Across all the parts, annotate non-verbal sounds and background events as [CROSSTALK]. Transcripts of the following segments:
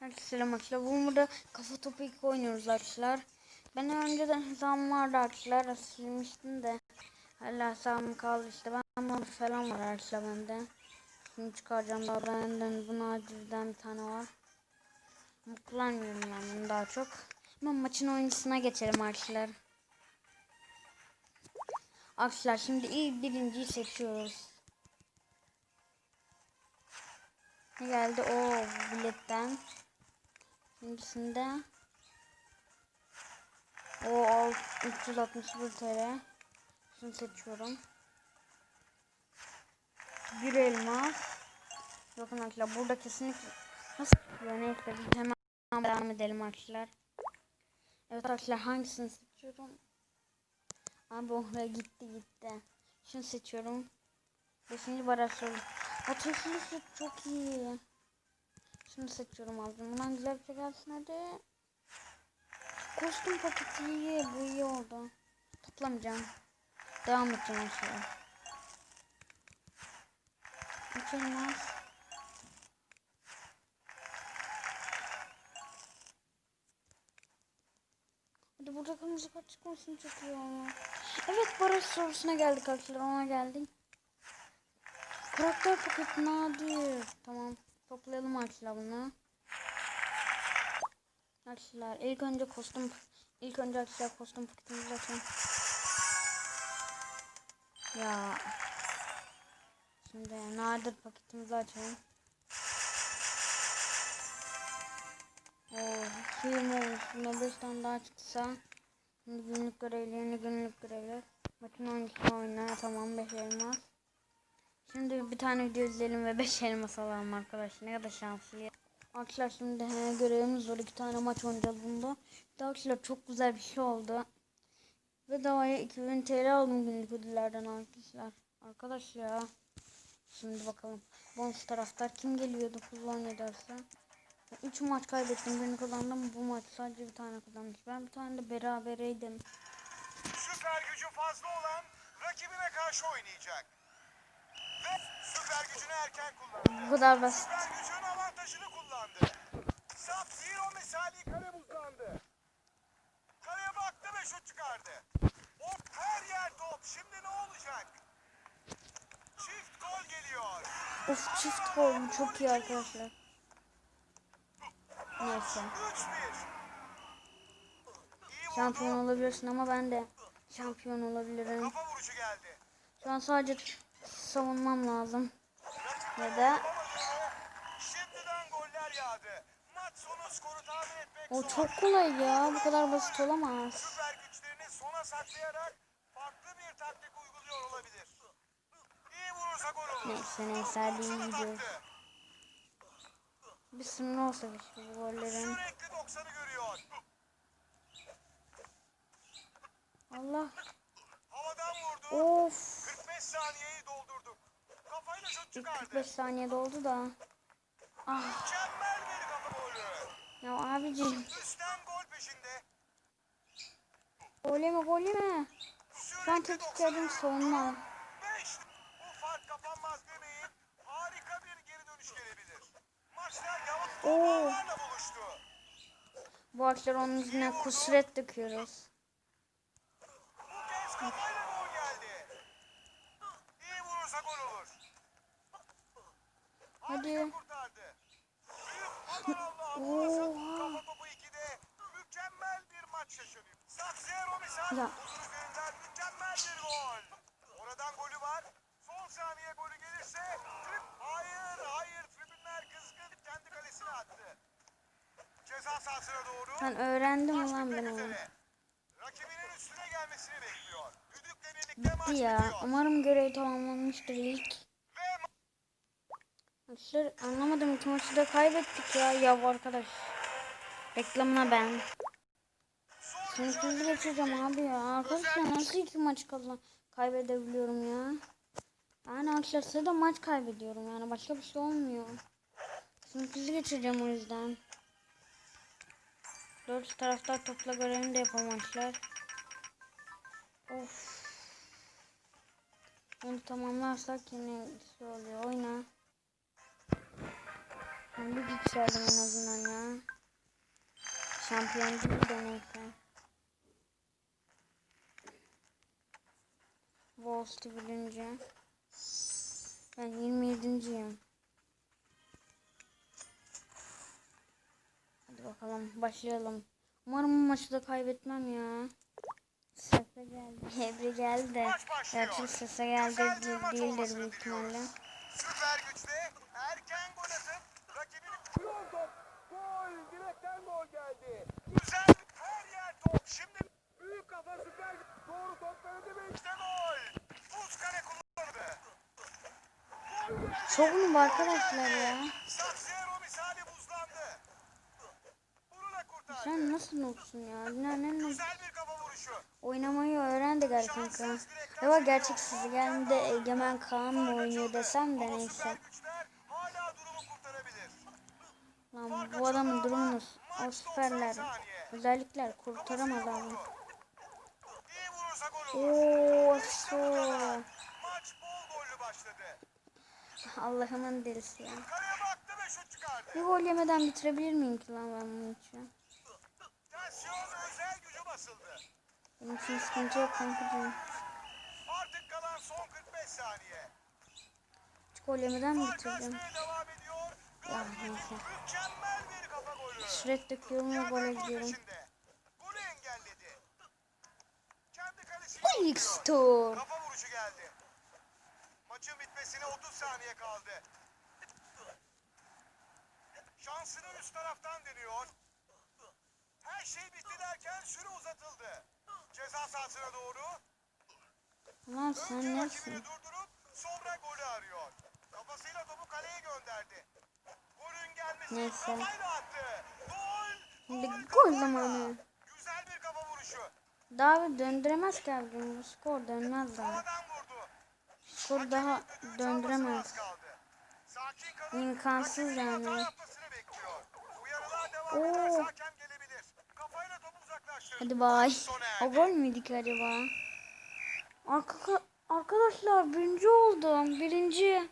Herkese arkadaşlar. Bu burada kafa topu 2 oynuyoruz arkadaşlar. Ben önceden hesabım vardı arkadaşlar. Silmiştim de. Hala hesabım kaldı işte. Ben bunu falan var arkadaşlar bende. Şimdi çıkaracağım daha benden bu nadirden bir tane var. Ama kullanmıyorum ben daha çok. Ama maçın oyuncusuna geçelim arkadaşlar. Arkadaşlar şimdi iyi birinciyi seçiyoruz. Ne geldi? O biletten. İkincisinde o alt 361 TL. Şunu seçiyorum. Bir elma. Bakın arkadaşlar burada kesinlikle nasıl ya neyse biz hemen devam edelim arkadaşlar. Evet arkadaşlar hangisini seçiyorum? Abi oraya gitti gitti. Şunu seçiyorum. Beşinci baraj soru. Çok iyi. Şunu seçiyorum aldım. Bundan güzel bir şey gelsin hadi. Kostüm paketi iyi. Bu iyi oldu. Toplamayacağım. Devam edeceğim aşağıya. Üç elmas. Hadi burada kırmızı kart çıkmasın çok iyi olur. Evet baraj sorusuna geldik arkadaşlar ona geldik. Karakter paketi nadir. Tamam. Toplayalım arkadaşlar bunu. Arkadaşlar ilk önce kostüm ilk önce arkadaşlar kostüm paketimizi açalım. Ya. Şimdi nadir paketimizi açalım. Oo, kim olmuş? Buna 5 tane daha çıksa. Günlük görevlerini günlük görevler. Maçın oyuncusu oyna. Tamam 5 elmas. Şimdi bir tane video izleyelim ve 5 elmas alalım arkadaşlar. Ne kadar şanslıyız. Arkadaşlar şimdi he, görevimiz var. 2 tane maç oynayacağız bunda. Bir arkadaşlar çok güzel bir şey oldu. Ve davaya 2000 TL aldım günlük ödüllerden arkadaşlar. Arkadaşlar. Şimdi bakalım. Bonus taraftar kim geliyor 9 17 arası. 3 maç kaybettim. Birini kazandım. Bu maç sadece bir tane kazanmış. Ben bir tane de berabereydim. Süper gücü fazla olan rakibine karşı oynayacak. Süper gücünü erken kullandı. Bu kadar basit. Süper gücün avantajını kullandı. Sap zero misali kale buzlandı. Kaleye baktı ve şut çıkardı. Top her yer top. Şimdi ne olacak? Çift gol geliyor. Of çift gol çok iyi arkadaşlar. Neyse. 3-1. İyi Şampiyon olabilirsin ama ben de şampiyon olabilirim. Kafa vuruşu geldi. Şu an sadece savunmam lazım. Ya da o çok kolay ya. Bu kadar basit olamaz. Bir. Neyse neyse hadi iyi gidiyoruz. Bir sınır olsa keşke bu gollerin. Sürekli 90'ı görüyor. Allah. Of. 45 saniyeyi doldurduk. Kafayla şut çıkardı. 45 saniye doldu da. Ah Mükemmel bir kafa golü. ya abicim. Üstten gol peşinde. Gol mi gol mi? Şu an savunma. 5. Bu fark kapanmaz demeyin. Harika bir geri dönüş gelebilir. Maçlar yavaş gollerle buluştu. Bu akşam onun yüzüne kusret döküyoruz. Bu kez kafayla gol geldi. İyi vurursa gol olur. Hadi. Harika kurtardı. Büyük aman Allah'ım Oha. kafa topu 2'de mükemmel bir maç yaşanıyor. Saksiyero misal Ya. Oradan golü var. Son saniye golü gelirse trip hayır hayır tribünler kızgın kendi kalesine attı. Ceza sahasına doğru. Ben öğrendim ulan ben onu. Rakibinin üstüne gelmesini bekliyor. Düdükle birlikte maç ya. bitiyor. Umarım görev tamamlanmıştır ilk. Arkadaşlar anlamadım iki maçı da kaybettik ya. Ya arkadaş. Reklamına ben. mücadele geçeceğim abi ya. Arkadaşlar nasıl iki maç kazan kaybedebiliyorum ya. Yani arkadaşlar size maç kaybediyorum yani başka bir şey olmuyor. Hızlı geçeceğim o yüzden. Dört taraftar topla görevini de yapamamışlar. Of. Onu tamamlarsak yine şey oluyor oyna. Bir yükseldim en azından ya. Şampiyon değil de neyse. Street birinci. Ben 27.yim. Hadi bakalım başlayalım. Umarım bu maçı da kaybetmem ya. Sese geldi. [LAUGHS] Ebru geldi de. Gerçi sese geldi değildir büyük ihtimalle. Süper güçte erken gol atıp rakibini kuruyor top. Gol. Direkten gol geldi. Güzel. Her yer top. Şimdi büyük kafa süper güç. Doğru top verdi ve işte gol. Buz kale kullandı. Geldi. Mu arkadaşlar ya? Saksiyero misali buzlandı. Bununla kurtardı. Sen nasıl noksun ya? Dünyanın Güzel bir kafa vuruşu. oynamayı öğrendi gel kanka. Acaba gerçeksiz geldi de Egemen Kaan mı oynuyor desem de Ama neyse. süper güçler hala durumu kurtarabilir. Lan bu adamın durumu o süperler. Özellikler kurtaramaz abi. İyi vurursa gol olur. Oo so. Maç bol gollü başladı. Allah'ımın delisi ya. Bir gol yemeden bitirebilir miyim ki lan ben bunu için? Benim için sıkıntı yok kankacığım. Artık kalan son 45 saniye. Hiç gol yemeden mi ediyor. Ya neyse. Sürekli döküyorum ve gole gol gidiyorum. Golü engelledi. Kafa vuruşu geldi. Maçın bitmesine 30 saniye kaldı. Şansını üst taraftan deniyor. Her şey bitti derken süre uzatıldı. Ceza sahasına doğru. Lan Önce sen rakibini nesin? durdurup sonra golü arıyor. Kafasıyla topu kaleye gönderdi. Golün gelmesi Neyse. kafayla attı. Gol! Gol gol kafayla. zamanı. Güzel bir kafa vuruşu. Daha bir döndüremez ki. Bu skor dönmez daha. Havadan Skor daha döndüremez. İmkansız yani. Oo. Hadi bay. O gol müydü ki acaba? Arka, arkadaşlar birinci oldum. Birinci.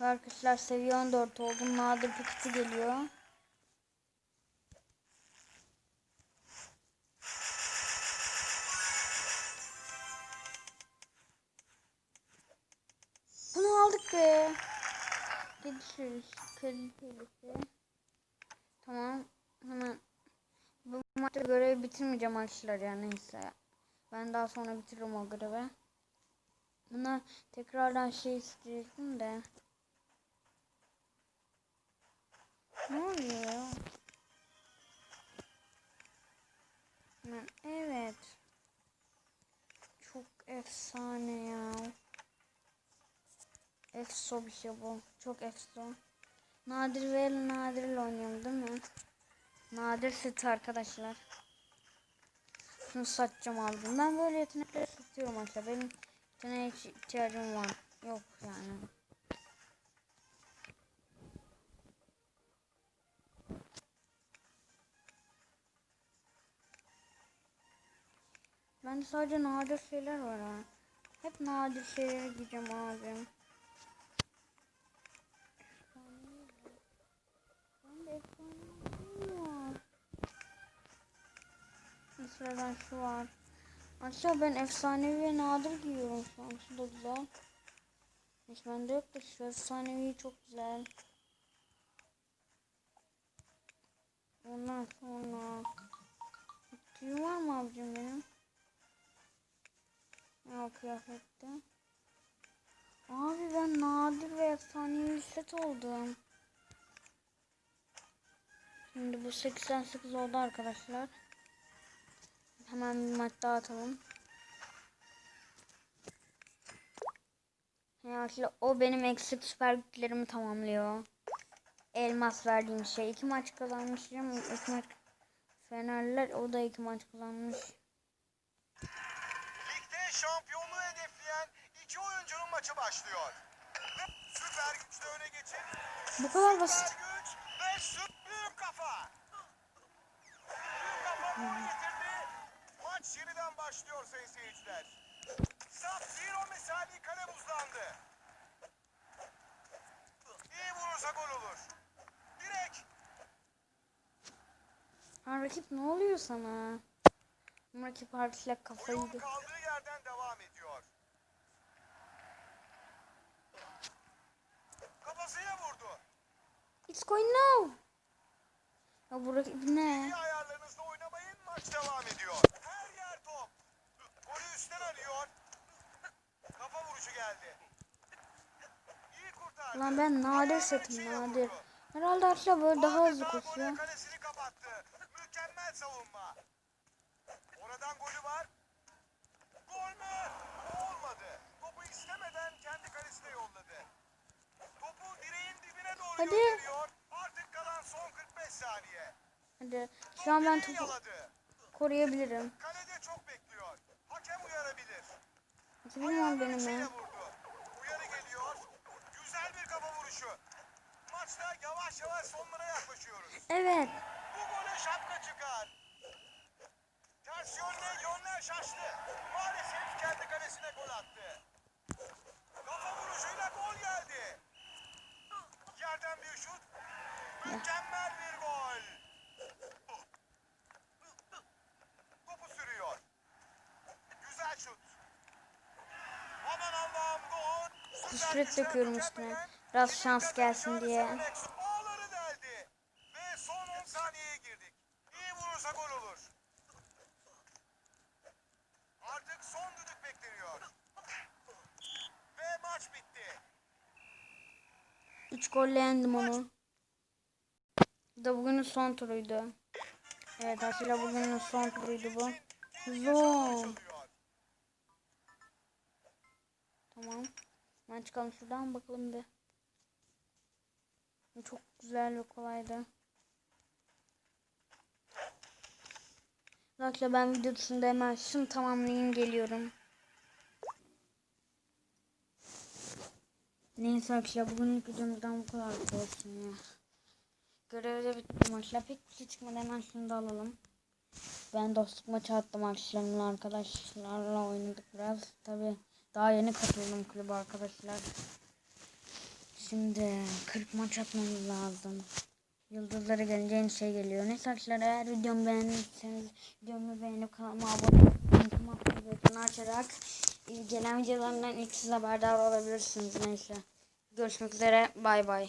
Arkadaşlar seviye 14 oldum. Nadir paketi geliyor. Kedi sürüsü. Tamam. Hemen bu maçta görevi bitirmeyeceğim arkadaşlar yani neyse. Ben daha sonra bitiririm o görevi. Buna tekrardan şey isteyecektim de. Ne oluyor ya? Evet. Çok efsane ya. Efso bir şey bu. Çok efso. Nadir ve Nadir'le oynuyorum değil mi? Nadir seti arkadaşlar. Şunu satacağım aldım. Ben böyle yetenekleri satıyorum arkadaşlar. Benim yeteneğe ihtiyacım var. Yok yani. Bende sadece nadir şeyler var ha. Hep nadir şeylere gideceğim abim. Bende efsane var. Mesela şu var. Aslında ben efsanevi ve nadir giyiyorum şu an. Şu da güzel. Hiç bende yok da şu efsanevi çok güzel. Ondan sonra Tüyüm var mı abicim benim? Yok kıyafette. Abi ben nadir ve efsanevi set oldum. Şimdi bu 88 oldu arkadaşlar. Hemen bir maç daha atalım. Yani o benim eksik süper güçlerimi tamamlıyor. Elmas verdiğim şey. iki maç kazanmışım. İki maç Fenerler o da iki maç kazanmış. Ligde şampiyonluğu hedefleyen iki oyuncunun maçı başlıyor. Süper güçle öne geçip Bu kadar basit. süper güç ve süper kafa. Büyük kafa. Maç yeniden başlıyor sayın seyirciler. Sap zero mesali kale buzlandı. İyi vurursa gol olur. Direk. Ha rakip ne oluyor sana? Rakip harfiyle kafayı... Oyun kaldığı yerden devam ediyor. Kafasıyla vurdu. It's going now. Ya bu rakip? Lan ben nadir setim nadir. Herhalde Atilla böyle daha hızlı koşuyor. gole kalesini kapattı. Mükemmel savunma. Oradan golü var. Gol mü? Olmadı. Topu istemeden kendi kalesine yolladı. Topu direğin dibine doğru Hadi. gönderiyor. Artık kalan son 45 saniye. Hadi. Şu an ben topu koruyabilirim. Kalede çok bekliyor. Hakem uyarabilir. Ayağının benim ya. vurdu. Uyarı geliyor. Güzel vuruşu. Maçta yavaş yavaş sonlara yaklaşıyoruz. Evet. Bu gole şapka çıkar. Ters yönle yönler şaştı. Maalesef kendi kalesine gol attı. Kafa vuruşuyla gol geldi. Yerden bir şut. Mükemmel bir gol. Topu sürüyor. Güzel şut. Aman Allah'ım gol. Güçler döküyorum üstüne. Biraz şans gelsin diye. Alex Ağları deldi. Ve son 10 saniyeye girdik. İyi vurursa gol olur. Artık son düdük bekleniyor. Ve maç bitti. 3 golle yendim onu. Bu da bugünün son turuydu. Evet Atilla bugünün son turuydu bu. Zor. Tamam. Ben çıkalım şuradan bakalım bir. Çok güzel ve kolaydı. Arkadaşlar ben video dışında hemen şunu tamamlayayım geliyorum. Neyse arkadaşlar bugünlük videomuzdan bu kadar olsun ya. Görevde bitti maçlar. Pek bir şey çıkmadı hemen şunu da alalım. Ben dostluk maçı attım arkadaşlarımla arkadaşlarla oynadık biraz. Tabi daha yeni katıldım kulübe arkadaşlar. Şimdi 40 maç atmamız lazım. Yıldızları gelince yeni şey geliyor. Neyse arkadaşlar eğer videomu beğendiyseniz videomu beğenip kanalıma abone aktif açarak e, gelen videolarından ilk siz haberdar olabilirsiniz. Neyse. Görüşmek üzere. Bay bay.